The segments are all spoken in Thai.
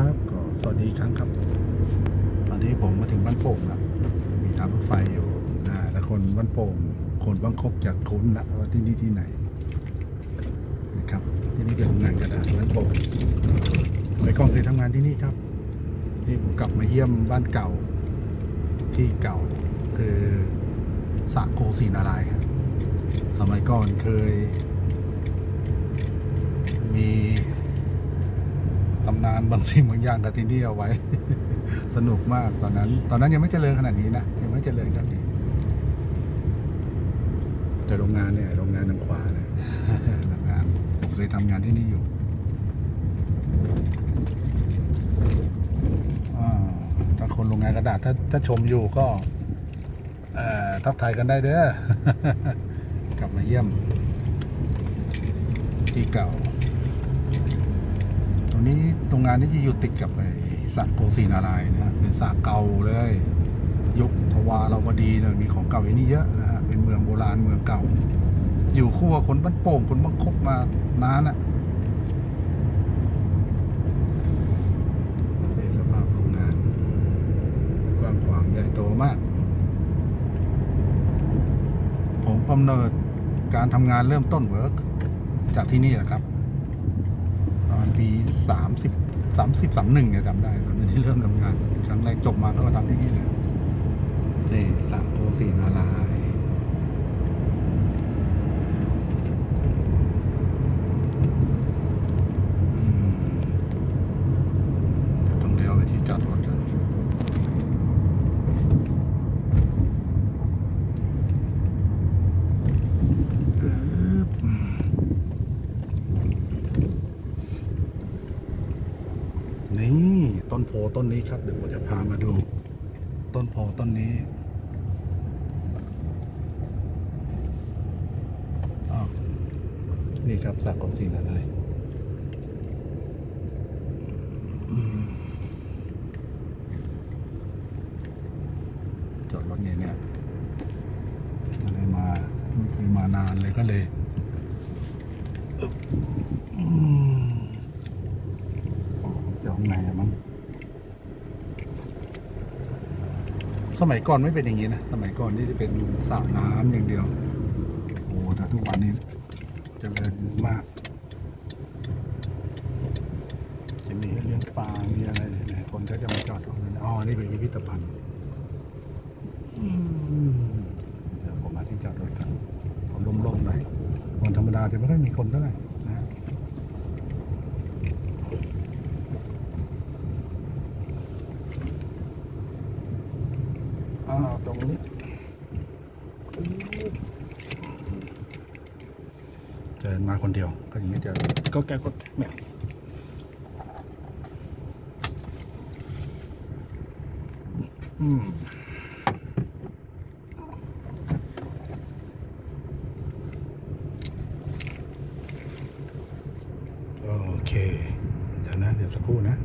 ับก็สวัสดีครั้งครับ ตอนนี้ผมมาถึงบ้านโป่งแล้ว มีทางรถไฟอยู่นะแล้วคนบ้านโป่ง คนบางคบอยากคุ้นละว่าที่นี่ที่ไหน นะครับ ที่นี่เป็นโรงงานกระดาษบ้านโป่งสมัยก่อนเคยทำงานที่นี่ครับ นี่ผมกลับมาเยี่ยมบ้านเก่า ที่เก่าคือสระโกศรีนารายครับ สมัยก่อนเคย มีตำนาน บางสิ่งบางอย่างกับที่นี่เอาไว้ สนุกมากตอนนั้น ตอนนั้นยังไม่เจริญขนาดนี้นะยังไม่เจริญแบบนี้ แต่โรงงานเนี่ยโรงงานทางขวาเนี่ยโรงงานผมเคยทำงานที่นี่อยู่ถ้าคนโรงงานกระดาษถ้าถ้าชมอยู่ก็ทักทายกันได้เด้อกลับมาเยี่ยมที่เก่า นี้โรงงานนี้จะอยู่ติดกับไอ้สระโกศีนารายนะฮะเป็นสระเก่าเลย ยุคทวาราวดีเนี่ยมีของเก่าอย่างนี้เยอะนะฮะเป็นเมืองโบราณเมืองเก่า อยู่คู่กับคนบ้านโป่งคนบางคบมานานอะนี่สภาพโรงงานกว้างขวางใหญ่โตมาก ผมกำเนิดการทำงานเริ่มต้นเวิร์กจากที่นี่แหละครับ ณปีสามสิบสามสิบสามหนึ่งเนี่ยจำได้ตอนนั้นที่เริ่มทำงาน ครั้งแรกจบมาก็มาทำที่นี่เลยนี่สามโพสีนารายณ์อืมเดี๋ยวต้องเลี้ยวไปที่จอดรถกันอึ๊บ นี่ต้นโพต้นนี้ ครับ เดี๋ยวผมจะพามาดู ต้นโพต้นนี้อ๋อนี่ครับสักของสีอะไรอืมจอดรถเนี่ยเนี่ยไม่ได้มาไม่เคยมานานเลยก็เลยอึ๊บอืม จะห้องไหนอะมั้ง สมัยก่อนไม่เป็นอย่างนี้นะ สมัยก่อนนี่จะเป็นสระน้ำอย่างเดียว โอ้แต่ทุกวันนี้จเจริญมาก จะมีเลี้ยงปลา มีอะไรเนี่ยคนก็จะมาจอดตรงนั้นอ๋อ นี่เป็นพิพิธภัณฑ์เดี๋ยวผมมาที่จอดรถกันผมล่มๆหน่อยวันธรรมดาจะไม่ค่อยมีคนเท่าไหร่นะ อ้าวตรงนี้เดินมา คนเดียว ก็อย่างนี้จะก็แกก็เนี่ยอืมโอเค เดี๋ยวนะ เดี๋ยวสักครู่นะ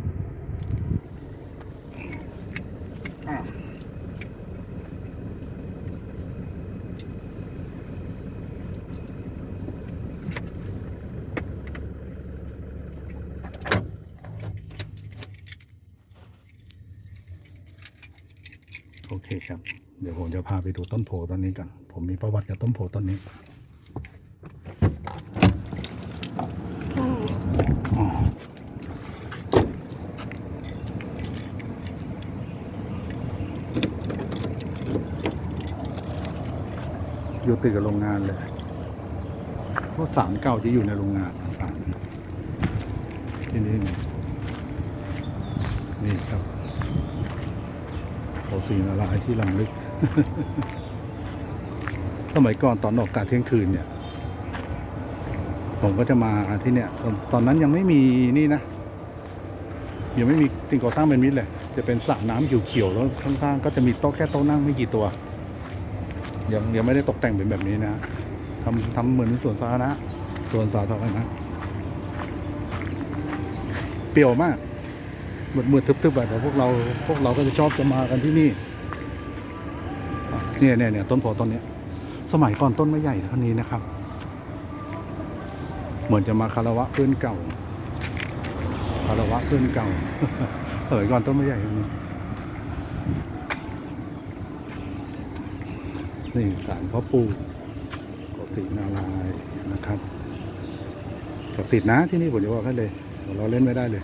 โอเคครับ เดี๋ยวผมจะพาไปดูต้นโพต้นนี้กัน ผมมีประวัติกับต้นโพต้นนี้อยู่ติดกับโรงงานเลยเพราะสารเก่าที่อยู่ในโรงงานสารที่นี่นี่ครับ โอสีนารายที่ลำลึก สมัยก่อนตอนออกกาเที่ยงคืนเนี่ย ผมก็จะมาที่เนี่ย ตอนตอนนั้นยังไม่มีนี่นะ ยังไม่มีสิ่งก่อสร้างเป็นมิตรเลย จะเป็นสระน้ำเขียวๆแล้วข้างๆก็จะมีโต๊ะแค่โต๊ะนั่งไม่กี่ตัว ยังยังไม่ได้ตกแต่งเป็นแบบนี้นะทำทำเหมือนสวนสาธารณะสวนสาธารณะเปรี้ยวมาก มืดมืดๆทึบๆแบบแต่พวกเราพวกเราก็จะชอบจะมากันที่นี่เนี่ยเนี่ยเนี่ยต้นโพต้นเนี้ย สมัยก่อนต้นไม่ใหญ่เท่านี้นะครับ เหมือนจะมาคารวะเพื่อนเก่าคารวะเพื่อนเก่าสมัยก่อนต้นไม้ใหญ่ตรงนี้นี่สารพ่อปู่กศรีนารายนะครับศักดิ์สิทธิ์นะที่นี่ผมจะบอกให้เลย เราเล่นไม่ได้เลย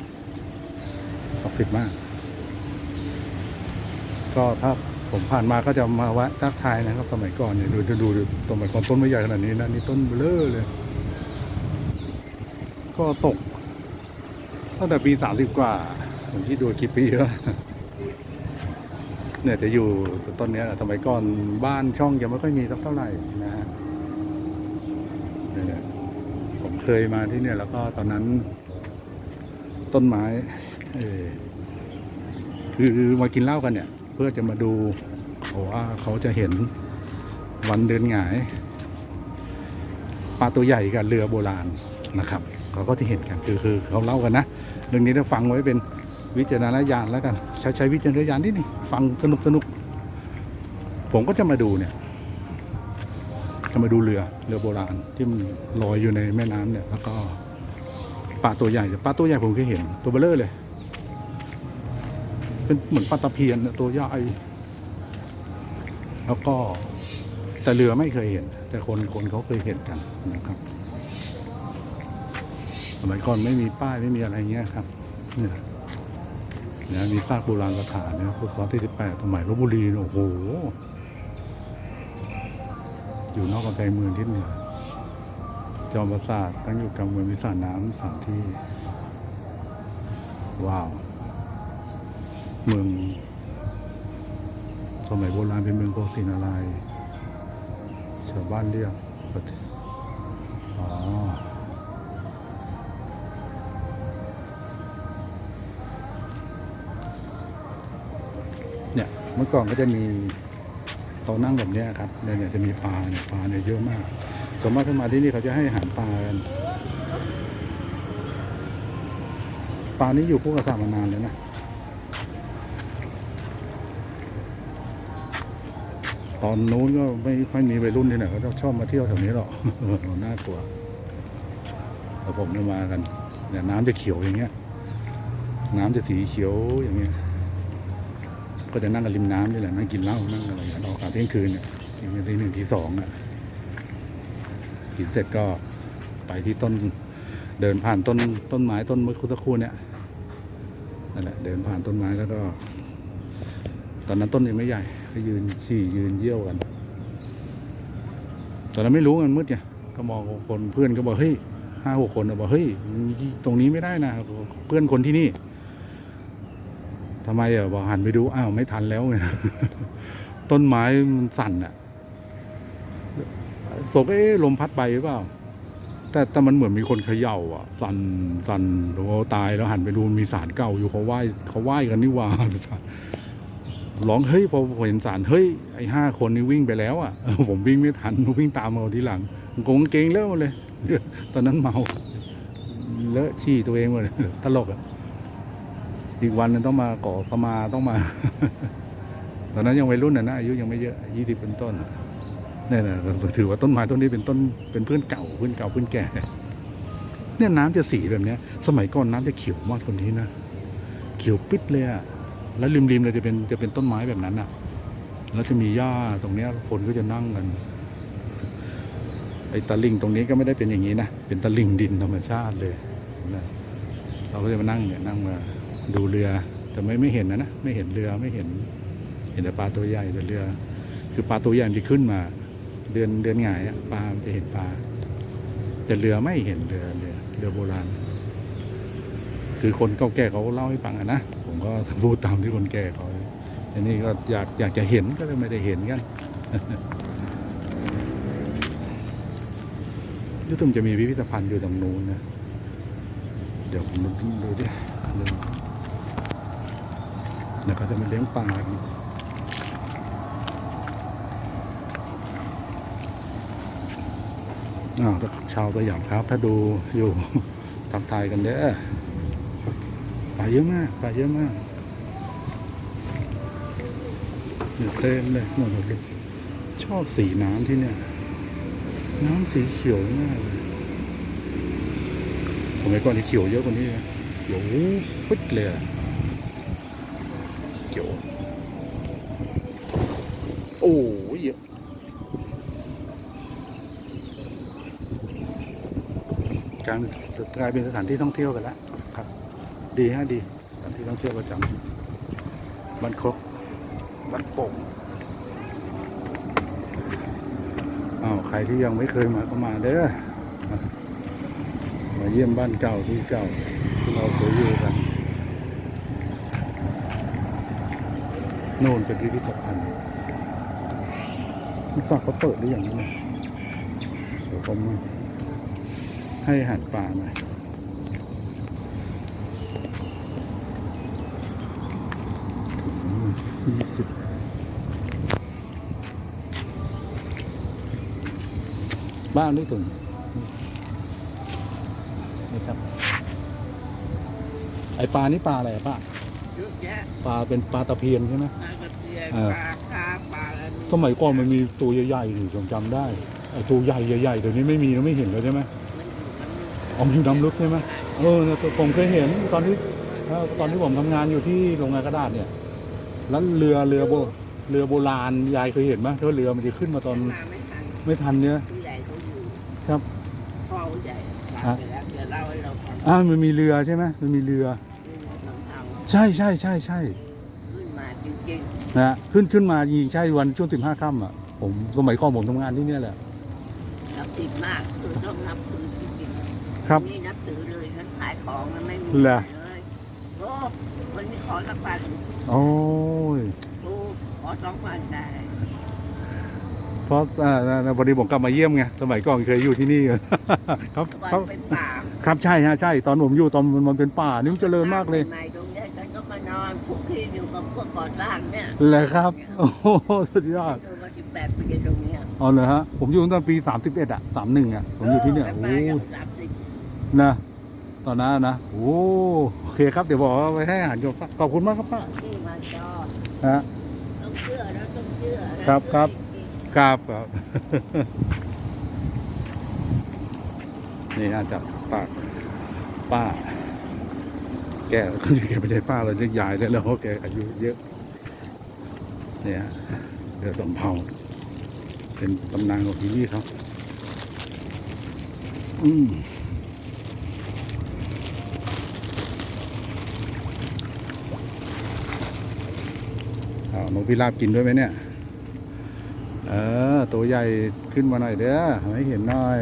ศักดิ์สิทธิ์มาก ก็ถ้าผมผ่านมาก็จะมาแวะทักทายนะครับ สมัยก่อนเนี่ยดูดูดูดูสมัยก่อนต้นไม่ใหญ่ขนาดนี้นะนี่ต้นเบลอเลย ก็ตกตั้งแต่ปีสามสิบกว่า ผมที่ดูกี่ปีแล้วเนี่ยจะอยู่ต้นนี้สมัยก่อนบ้านช่องยังไม่ค่อยมีสักเท่าไหร่นะฮะผมเคยมาที่เนี่ยแล้วก็ตอนนั้นต้นไม้ เออคือมากินเหล้ากันเนี่ย เพื่อจะมาดูเขาว่าเขาจะเห็นวันเดินหงายปลาตัวใหญ่กับเรือโบราณนะครับเขาก็จะเห็นกันคือคือเขาเล่ากันนะเรื่องนี้ถ้าฟังไว้เป็นวิจารณญาณแล้วกัน ใช้ใช้วิจารณญาณนิดนี่ฟังสนุกสนุกผมก็จะมาดูเนี่ยจะมาดูเรือเรือโบราณที่มันลอยอยู่ในแม่น้ำเนี่ย แล้วก็ปลาตัวใหญ่ปลาตัวใหญ่ผมเคยเห็นตัวเบลเลอร์เลย เป็นเหมือนปลาตะเพียนตัวใหญ่แล้วก็แต่เรือไม่เคยเห็น แต่คนคนเขาเคยเห็นกันนะครับสมัยก่อนไม่มีป้ายไม่มีอะไรเงี้ยครับเนี่ยนะมีซากโบราณสถานเนี่ยพุทธศตวรรษที่สิบแปดสมัยลบบุรีเนี่ยโอ้โห อยู่นอกกำแพงเมืองทิศเหนือจอมปราสาทตั้งอยู่กลางเมืองวิสาน้ำสานที่ ว้าว เมืองสมัยโบราณเป็นเมืองโกสินารายชาวบ้านเรียกเทศอ๋อเนี่ยเมื่อก่อนก็จะมีโต๊ะนั่งแบบนี้ครับเนี่ยจะมีปลาเนี่ยปลาเนี่ยเยอะมากส่วนมากถ้ามาที่นี่เขาจะให้อาหารปลากันปลานี้อยู่คู่กับสามมานานเลยนะ ตอนนู้นก็ไม่ค่อยมีวัยรุ่นที่ไหนเขาชอบมาเที่ยวแถวนี้หรอกน่ากลัวแต่ผมจะมากันเนี่ยน้ำจะเขียวอย่างเงี้ย น้ำจะสีเขียวอย่างเงี้ย ก็จะนั่งกันริมน้ำนี่แหละนั่งกินเหล้านั่งอะไรอย่างเงี้ยออกกาเที่ยงคืนเนี่ยกินกันทีหนึ่งทีสองอะกินเสร็จก็ไปที่ต้นเดินผ่านต้นต้นไม้ต้นมะคุตะคูเนี่ยนั่นแหละเดินผ่านต้นไม้แล้วก็ ตอนนั้นต้นยังไม่ใหญ่ ก็ยืนฉี่ยืนเยี่ยวกันตอนนั้นไม่รู้มันมืดไงก็มองคนเพื่อนก็บอกเฮ้ยห้าหกคนอะบอกเฮ้ยตรงนี้ไม่ได้นะเพื่อนคนที่นี่ทำไมอะบอกหันไปดูอ้าวไม่ทันแล้วไงต้นไม้มันสั่นอะตกเอ๊ลมพัดไปหรือเปล่า แต่แต่มันเหมือนมีคนเขย่า อะ สั่นสั่นโอ้ตายแล้วหันไปดูมีสารเก่าอยู่เขาไหว้เขาไหว้กันนี่ว่า ร้องเฮ้ยพอเห็นสารเฮ้ยไอ้ห้าคนนี่วิ่งไปแล้วอะผมวิ่งไม่ทันวิ่งตามมาทีหลังกงเกงเลอะเลย ตอนนั้นเมาเลอะชี้ตัวเองเลยตลกอะอีกวันนึงต้องมาก่อขมาต้องมา ตอนนั้นยังวัยรุ่นนะนะอายุยังไม่เยอะยี่สิบเป็นต้นนี่นะถือว่าต้นไม้ต้นนี้เป็นต้นเป็นเพื่อนเก่าเพื่อนเก่าเพื่อนแก่เนี่ยน้ำจะสีแบบเนี้ย สมัยก่อนน้ำจะเขียวมากกว่านี้นะเขียวปิดเลยอะ แล้วริมๆเลยจะเป็นจะเป็นต้นไม้แบบนั้นอะแล้วจะมีหญ้าตรงเนี้ยคนก็จะนั่งกันไอ้ตะลิงตรงนี้ก็ไม่ได้เป็นอย่างนี้นะ เป็นตะลิงดินธรรมชาติเลยนะเราก็จะมานั่งเนี่ยนั่งมาดูเรือแต่ไม่ไม่เห็นนะนะไม่เห็นเรือไม่เห็น เห็นแต่ปลาตัวใหญ่แต่เรือ คือปลาตัวใหญ่ที่ขึ้นมา เดือนเดือนหงายอะปลาจะเห็นปลาแต่เรือไม่เห็นเรือเรือเรือโบราณ คือคนเก่าแก่เขาเล่าให้ฟังอะนะ ผมก็พูดตามที่คนแก่เขาอันนี้ก็อยากอยากจะเห็นก็เลยไม่ได้เห็นกันยุติมจะมีพิพิธภัณฑ์อยู่ตรงนู้นนะ เดี๋ยวผมดูดิเดี๋ยวเดี๋ยวเขาจะมาเลี้ยงปลาอ้าวชาวสยามครับถ้าดูอยู่ทักทายกันเด้อาเยอะมากปลาเยอะมากเนี่ยเต็มเลยหมดเลยชอบสีน้ำที่เนี่ย น้ำสีเขียวมากเลยสมัยก่อนที่เขียวเยอะกว่านี้นะเขียวปึ๊ดเลยอะเขียว โอ้ยเยอะกลางกลายเป็นสถานที่ท่องเที่ยวกันแล้ว ดีฮะดีสถานที่ท่องเที่ยวประจำบ้านครกบ้านโป่งอ้าวใครที่ยังไม่เคยมาก็มาเด้อมามาเยี่ยมบ้านเก่าที่เก่าที่เราเคยอยู่กันโน่นเป็นพิพิธภัณฑ์นี่ฝากเขาเปิดหรือยังนี่เดี๋ยวผมให้อาหารปลาหน่อย ยี่สิบบ้านนี่ถึงนี่ครับ ไอปลานี่ปลาอะไรป้าเยอะแยะปลาเป็นปลาตะเพียนใช่ไหมปลากระเทียมเออปลาคาปลาอะไรสมัยก่อนมันมีตัวใหญ่ๆอยู่ผมจำได้ไอตัวใหญ่ใหญ่ๆเดี๋ยวนี้ไม่มีแล้วไม่เห็นแล้วใช่ไหมมันอยู่มันอ๋อมันอยู่น้ำลึกใช่ไหมเออผมเคยเห็นตอนที่ตอนที่ผมทำงานอยู่ที่โรงงานกระดาษเนี่ย แล้วเรือเรือโบเรือโบราณยายเคยเห็นไหมที่ว่าเรือมันจะขึ้นมาตอนมาไม่ทันไม่ทันเนี่ย ผู้ใหญ่เขาอยู่ครับ พ่อผู้ใหญ่ฮะทำไปแล้วเดี๋ยวเล่าให้เราฟังอ่ามันมีเรือใช่ไหมมันมีเรือนี่นะน้องเทาใช่ใช่ใช่ใช่ขึ้นมาจริงนะฮะขึ้นขึ้นมายิงใช่วันช่วงสิบห้าค่ำอะผมสมัยก่อนผมทำงานที่เนี่ยแหละ ๆนับถือมากคือต้องนับถือจริงๆครับนี่นับถือเลยฉันขายของมันไม่มีเหรอ เลยโอ้วันนี้ขอสักพันโอ้ย โอ้ขอสองพันได้เพราะอ่าอ่าพอดีผมกลับมาเยี่ยมไงสมัยก่อนเคยอยู่ที่นี่ ครับวันครับเป็นป่าครับใช่ฮะใช่ตอนผมอยู่ตอนมันมันเป็นป่านี่มันเจริญมากเลยในตรงเนี้ยฉันก็มานอนคุกคีอยู่กับพวกก่อสร้างเนี่ยแหละครับโอ้โหสุดยอดอยู่มาสิบแปดปีตรงเนี้ยอ๋อเหรอฮะผมอยู่ตั้งแต่ปีสามสิบเอ็ดอะสามหนึ่งอะผมอยู่ที่เนี่ยแล้โอ้วมาจากยสามสิบนะตอนนั้นนะโอ้โอเคครับเดี๋ยวบอกว่าไว้ให้อาหารโยมขอบคุณมากครับป้าที่มาจอ ฮะต้องเชื่อนะต้องเชื่อนะครับครับครับครับนี่น่าจะป้าป้า แกแกไม่ใช่ป้าเราจะยายแล้วแล้วแกอายุเยอะ เนี่ยเรือสำเภาเป็นตำนานของที่นี่ครับ อืมอ้าว นกพิราบกินด้วยไหมเนี่ย เออ ตัวใหญ่ขึ้นมาหน่อยเด้อให้เห็นหน่อย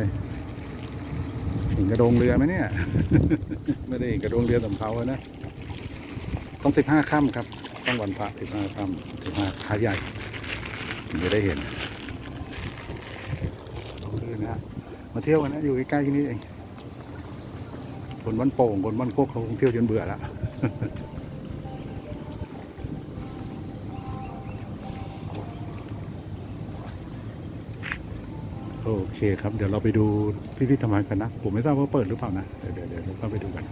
เห็นกระโดงเรือไหมเนี่ย ไม่ได้เห็นกระโดงเรือสำเภาอะนะ ต้องสิบห้าค่ำครับ ต้องวันพระสิบห้าค่ำสิบห้าขาใหญ่จะได้เห็นคือนะฮะมาเที่ยวกันนะ อยู่ใกล้ๆที่นี่เองคนบ้านโป่งคนบ้านโคกเขาคงเที่ยวจนเบื่อแล้ว โอเคครับ เดี๋ยวเราไปดูพิพิธภัณฑ์กันนะ ผมไม่ทราบว่าเปิดหรือเปล่านะ เดี๋ยวเดี๋ยวเดี๋ยวเราเข้าไปดูกัน